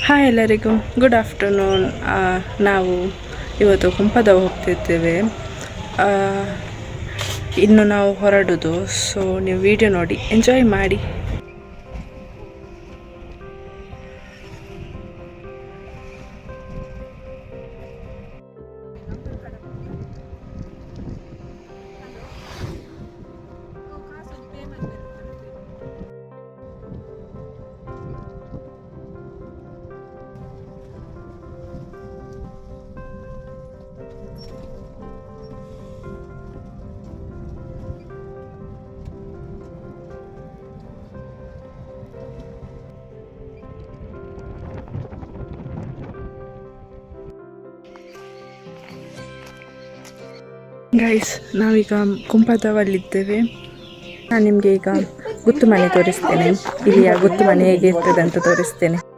Hi ಎಲ್ಲರಿಗೂ. Good afternoon ನಾವು ಇವತ್ತು ಕುಂಪದ ಹೋಗ್ತಿದ್ದೇವೆ. ಇನ್ನು ನಾವು ಹೊರಡೋದು. ಸೊ ನೀವು ವಿಡಿಯೋ ನೋಡಿ. ಎಂಜಾಯ್ ಮಾಡಿ. ಗೈಸ್ ನಾವೀಗ ಕುಂಪದವಲ್ಲಿದ್ದೇವೆ. ನಾನು ನಿಮಗೆ ಈಗ ಗುತ್ತು ಮನೆ ತೋರಿಸ್ತೇನೆ. ಇಲ್ಲಿಯ ಗುತ್ತು ಮನೆ ಹೇಗೆ ಇರ್ತದೆ ಅಂತ ತೋರಿಸ್ತೇನೆ.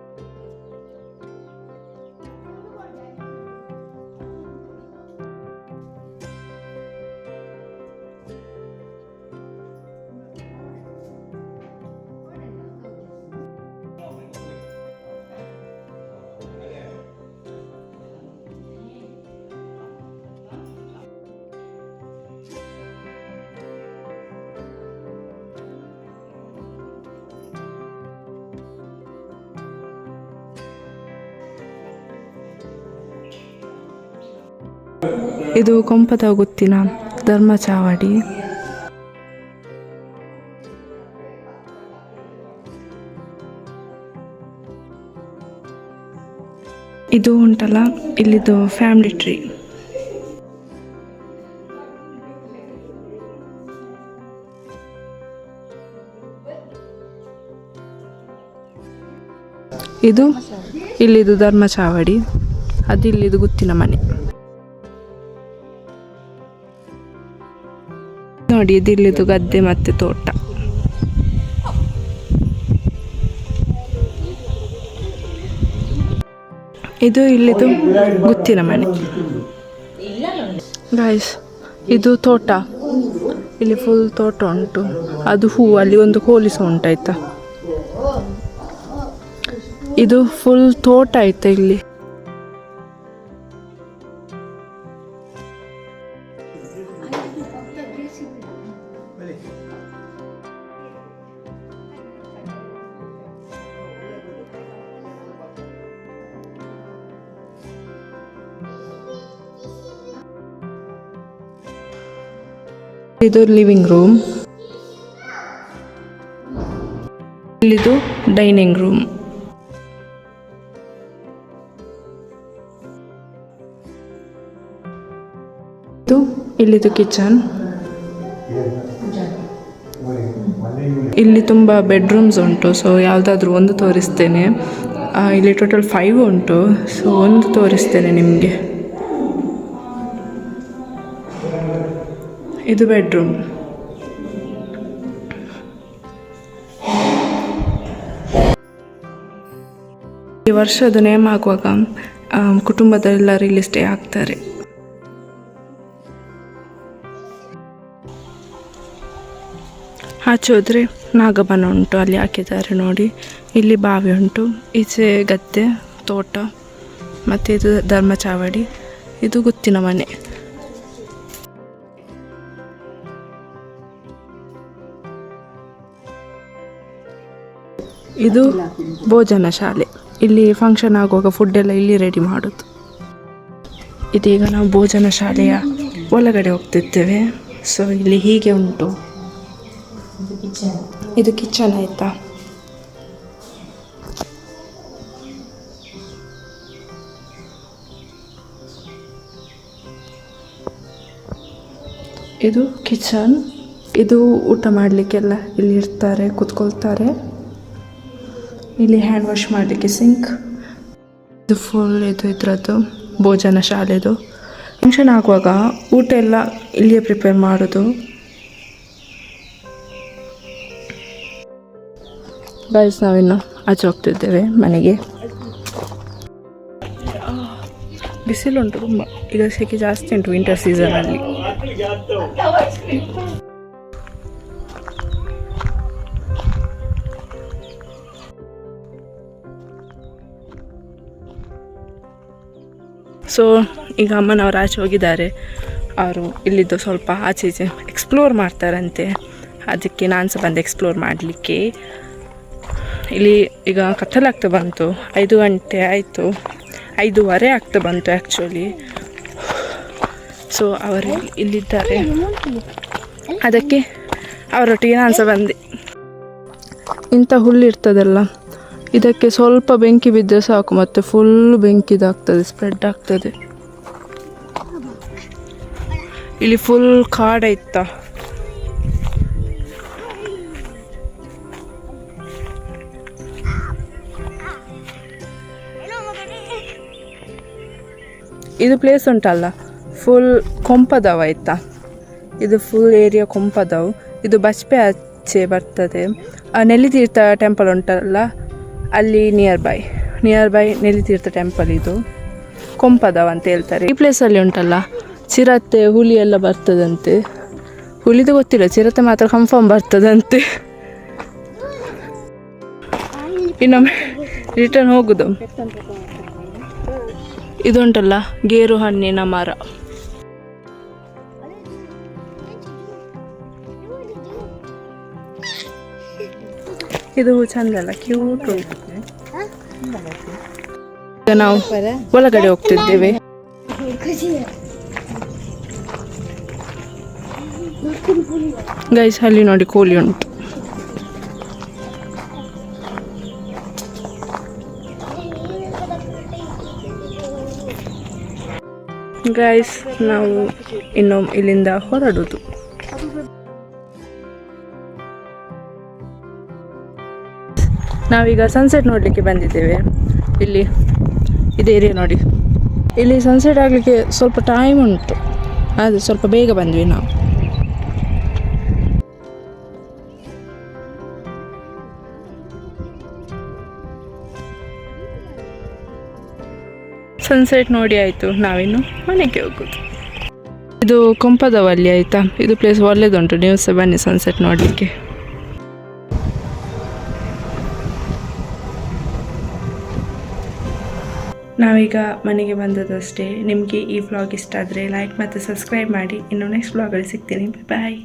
ಇದು ಕೊಂಪದ ಗುತ್ತಿನ, ಧರ್ಮ ಚಾವಡಿ. ಇದು ಉಂಟಲ್ಲ, ಇಲ್ಲಿದು ಫ್ಯಾಮಿಲಿ ಟ್ರೀ ಇದು ಇಲ್ಲಿದು ಧರ್ಮ ಚಾವಡಿ ಅದು ಇಲ್ಲಿದು ಗುತ್ತಿನ ಮನೆ. ನೋಡಿ ಇದು ಇಲ್ಲಿದು ಗದ್ದೆ ಮತ್ತೆ ತೋಟ. ಇದು ಇಲ್ಲಿದು ಗುತ್ತಿನ ಮನೆ. ಗಾಯ್ಸ್ ಇದು ತೋಟ. ಇಲ್ಲಿ ಫುಲ್ ತೋಟ ಉಂಟು. ಅದು ಹೂ, ಅಲ್ಲಿ ಒಂದು ಕೋಲಿಸ ಉಂಟಾಯ್ತಾ. ಇದು ಫುಲ್ ತೋಟ ಆಯ್ತಾ ಇಲ್ಲಿ. ಇದು ಲಿವಿಂಗ್ ರೂಮ್ ಇಲ್ಲಿದು ಡೈನಿಂಗ್ ರೂಮ್ ಇದು ಇಲ್ಲಿದು ಕಿಚನ್ ಇಲ್ಲಿ ತುಂಬ ಬೆಡ್ರೂಮ್ಸ್ ಉಂಟು ಸೊ ಯಾವುದಾದ್ರೂ ಒಂದು ತೋರಿಸ್ತೇನೆ. ಇಲ್ಲಿ ಟೋಟಲ್ ಫೈವ್ ಉಂಟು ಸೊ ಒಂದು ತೋರಿಸ್ತೇನೆ ನಿಮಗೆ. ಇದು ಬೆಡ್ರೂಮ್ ಈ ವರ್ಷದ ನೇಮ್ ಆಗುವಾಗ ಕುಟುಂಬದೆಲ್ಲರೂ ಇಲ್ಲಿ ಸ್ಟೇ ಆಗ್ತಾರೆ. ಆಚೆ ಹೋದರೆ ನಾಗಬನ ಉಂಟು, ಅಲ್ಲಿ ಹಾಕಿದ್ದಾರೆ ನೋಡಿ. ಇಲ್ಲಿ ಬಾವಿ ಉಂಟು, ಈಚೆ ಗದ್ದೆ, ತೋಟ, ಮತ್ತು ಇದು ಧರ್ಮ ಚಾವಡಿ, ಇದು ಗುತ್ತಿನ ಮನೆ. ಇದು ಭೋಜನ ಶಾಲೆ. ಇಲ್ಲಿ ಫಂಕ್ಷನ್ ಆಗುವಾಗ ಫುಡ್ ಎಲ್ಲ ಇಲ್ಲಿ ರೆಡಿ ಮಾಡೋದು. ಇದೀಗ ನಾವು ಭೋಜನ ಶಾಲೆಯ ಒಳಗಡೆ ಹೋಗ್ತಿದ್ದೇವೆ. ಸೊ ಇಲ್ಲಿ ಹೀಗೆ ಉಂಟು. ಇದು ಕಿಚನ್ ಆಯಿತಾ? ಇದು ಕಿಚನ್ ಇದು ಊಟ ಮಾಡಲಿಕ್ಕೆಲ್ಲ ಇಲ್ಲಿ ಇರ್ತಾರೆ, ಕುತ್ಕೊಳ್ತಾರೆ. ಇಲ್ಲಿ ಹ್ಯಾಂಡ್ ವಾಶ್ ಮಾಡಲಿಕ್ಕೆ ಸಿಂಕ್ ಇದು ಫುಲ್ ಇದು ಇದರದ್ದು, ಭೋಜನ ಶಾಲೆದು. ಫಂಕ್ಷನ್ ಆಗುವಾಗ ಊಟ ಎಲ್ಲ ಇಲ್ಲಿಯೇ ಪ್ರಿಪೇರ್ ಮಾಡೋದು. ಗೈಸ್ ನಾವಿನ್ನು ಆಚೆ ಹೋಗ್ತಿದ್ದೇವೆ ಮನೆಗೆ. ಬಿಸಿಲುಂಟು ತುಂಬ. ಈಗ ಸೆಕೆ ಜಾಸ್ತಿ ಉಂಟು ವಿಂಟರ್ ಸೀಸನಲ್ಲಿ ಸೊ ಈಗ ಅಮ್ಮನವರು ಆಚೆ ಹೋಗಿದ್ದಾರೆ. ಅವರು ಇಲ್ಲಿದ್ದು ಸ್ವಲ್ಪ ಆಚೆ ಈಚೆ ಎಕ್ಸ್ಪ್ಲೋರ್ ಮಾಡ್ತಾರಂತೆ. ಅದಕ್ಕೆ ನಾನು ಸಹ ಬಂದು ಎಕ್ಸ್ಪ್ಲೋರ್ ಮಾಡಲಿಕ್ಕೆ. ಇಲ್ಲಿ ಈಗ ಕತ್ತಲಾಗ್ತಾ ಬಂತು. ಐದು ಗಂಟೆ ಆಯಿತು. ಐದೂವರೆ ಆಗ್ತಾ ಬಂತು ಆ್ಯಕ್ಚುಲಿ ಸೊ ಅವರು ಇಲ್ಲಿದ್ದಾರೆ. ಅದಕ್ಕೆ ಅವರೊಟ್ಟಿಗೆ ನಾನು ಸಹ ಬಂದೆ. ಇಂಥ ಹುಲ್ಲು ಇರ್ತದಲ್ಲ. ಇದಕ್ಕೆ ಸ್ವಲ್ಪ ಬೆಂಕಿ ಬಿದ್ದರೆ ಸಾಕು, ಮತ್ತೆ ಫುಲ್ ಬೆಂಕಿದಾಗ್ತದೆ ಸ್ಪ್ರೆಡ್ ಆಗ್ತದೆ. ಇಲ್ಲಿ ಫುಲ್ ಕಾಡಾಯ್ತಾ ಇದು ಪ್ಲೇಸ್ ಉಂಟಲ್ಲ ಫುಲ್ ಕೊಂಪದವ ಆಯ್ತಾ ಇದು ಫುಲ್ ಏರಿಯಾ ಕೊಂಪದವು. ಇದು ಬಜ್ಪೆ ಆಚೆ ಬರ್ತದೆ. ನೆಲ್ಲಿತೀರ್ಥ ಟೆಂಪಲ್ ಉಂಟಲ್ಲ ಅಲ್ಲಿ near by near by Nellitheertha temple ಇದು. ಕೊಂಪದವ ಅಂತ ಹೇಳ್ತಾರೆ. ಈ ಪ್ಲೇಸಲ್ಲಿ ಉಂಟಲ್ಲ? ಚಿರತೆ, ಹುಲಿ ಎಲ್ಲ ಬರ್ತದಂತೆ. ಹುಲಿದು ಗೊತ್ತಿಲ್ಲ, ಚಿರತೆ ಮಾತ್ರ ಕನ್ಫರ್ಮ್ ಬರ್ತದಂತೆ. ಇನ್ನೊಮ್ಮೆ ರಿಟರ್ನ್ ಹೋಗುದು. ಇದುಂಟಲ್ಲ ಗೇರು ಹಣ್ಣಿನ ಮರ. ಇದು ಚಂದ ಅಲ್ಲ ಕ್ಯೂಟ್ ಉಂಟು. ನಾವು ಒಳಗಡೆ ಹೋಗ್ತಿದ್ದೇವೆ. ಗೈಸ್ ಅಲ್ಲಿ ನೋಡಿ ಕೋಳಿ ಉಂಟು. ಗೈಸ್ ನಾವು ಇನ್ನು ಇಲ್ಲಿಂದ ಹೊರಡುದು. ನಾವೀಗ ಸನ್ಸೆಟ್ ನೋಡಲಿಕ್ಕೆ ಬಂದಿದ್ದೇವೆ. ಇಲ್ಲಿ, ಇದು ಏರಿಯಾ ನೋಡಿ. ಇಲ್ಲಿ ಸನ್ಸೆಟ್ ಆಗಲಿಕ್ಕೆ ಸ್ವಲ್ಪ ಟೈಮ್ ಉಂಟು. ಅದು ಸ್ವಲ್ಪ ಬೇಗ ಬಂದ್ವಿ ನಾವು. ಸನ್ಸೆಟ್ ನೋಡಿ ಆಯಿತು. ನಾವಿನ್ನು ಮನೆಗೆ ಹೋಗೋದು. ಇದು ಕೊಂಪದವಲ್ಲಿ ಆಯಿತಾ? ಇದು ಪ್ಲೇಸ್ ಒಳ್ಳೇದುಂಟು. ನೀವು ಸಹ ಬನ್ನಿ ಸನ್ಸೆಟ್ ನೋಡಲಿಕ್ಕೆ. ನಾವೀಗ ಮನೆಗೆ ಬಂದದಷ್ಟೇ ನಿಮಗೆ ಈ ವ್ಲಾಗ್ ಇಷ್ಟ ಆದರೆ ಲೈಕ್ ಮತ್ತು ಸಬ್ಸ್ಕ್ರೈಬ್ ಮಾಡಿ. ಇನ್ನು ನೆಕ್ಸ್ಟ್ ವ್ಲಾಗಲ್ಲಿ ಸಿಗ್ತೀನಿ. ಬಾಯ್